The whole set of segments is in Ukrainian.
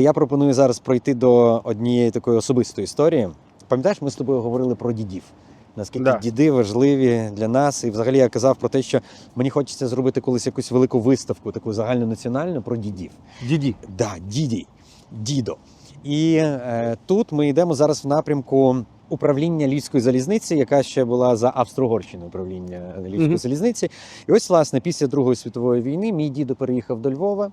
Я пропоную зараз пройти до однієї такої особистої історії. Пам'ятаєш, ми з тобою говорили про дідів. Наскільки Да. діди важливі для нас, і взагалі я казав про те, що мені хочеться зробити колись якусь велику виставку, таку загальнонаціональну про дідів. Діді. Да, діді, дідо. І е, тут ми йдемо зараз в напрямку управління Львівської залізниці, яка ще була за Австро-Угорщиною управління Львівської Мгм. залізниці. І ось, власне, після Другої світової війни мій дідо переїхав до Львова.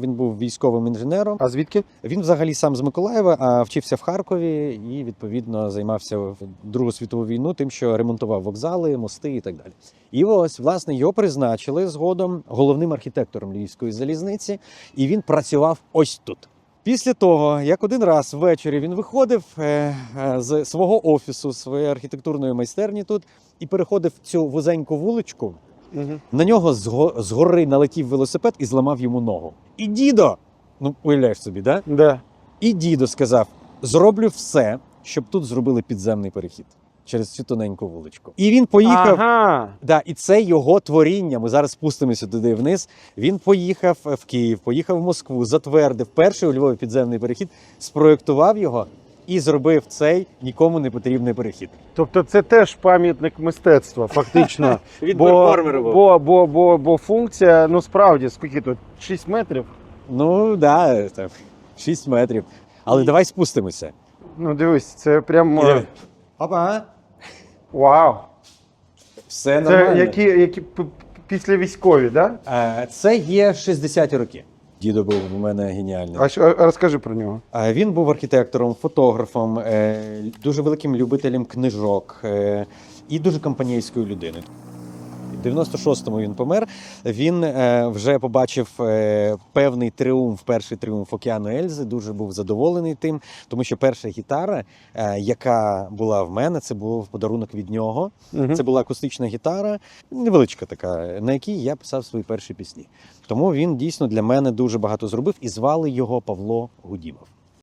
Він був військовим інженером. А звідки? Він взагалі сам з Миколаєва, а вчився в Харкові і відповідно займався в Другу світову війну тим, що ремонтував вокзали, мости і так далі. І ось власне його призначили згодом головним архітектором Львівської залізниці, і він працював ось тут. Після того, як один раз ввечері він виходив е, е, з свого офісу, своєї архітектурної майстерні тут, і переходив цю вузеньку вуличку, Угу. на нього зго- згори налетів велосипед і зламав йому ногу. І дідо! Ну, уявляєш собі, да? Да. І дідо сказав: зроблю все, щоб тут зробили підземний перехід через цю тоненьку вуличку. І він поїхав. Ага. Да, і це його творіння. Ми зараз спустимося туди вниз. Він поїхав в Київ, поїхав в Москву, затвердив перший у Львові підземний перехід, спроєктував його і зробив цей нікому не потрібний перехід. Тобто це теж пам'ятник мистецтва, фактично. Він бо, бо, бо, бо, бо функція, ну справді, скільки тут? 6 метрів? Ну да, там 6 метрів. Але давай спустимося. Ну дивись, це прям. е, Опа, Вау. все Це нормально. які, які п- п- після військові, да? Е, Це є 60-ті роки. Дідо був у мене геніальний. А що а розкажи про нього. А Він був архітектором, фотографом, е, дуже великим любителем книжок е, і дуже компанійською людиною. В 96-му він помер. Він е, вже побачив е, певний тріумф, перший тріумф океану Ельзи. Дуже був задоволений тим, тому що перша гітара, е, яка була в мене, це був подарунок від нього. Мгм. Це була акустична гітара, невеличка така, на якій я писав свої перші пісні. Тому він дійсно для мене дуже багато зробив і звали його Павло Гудімов.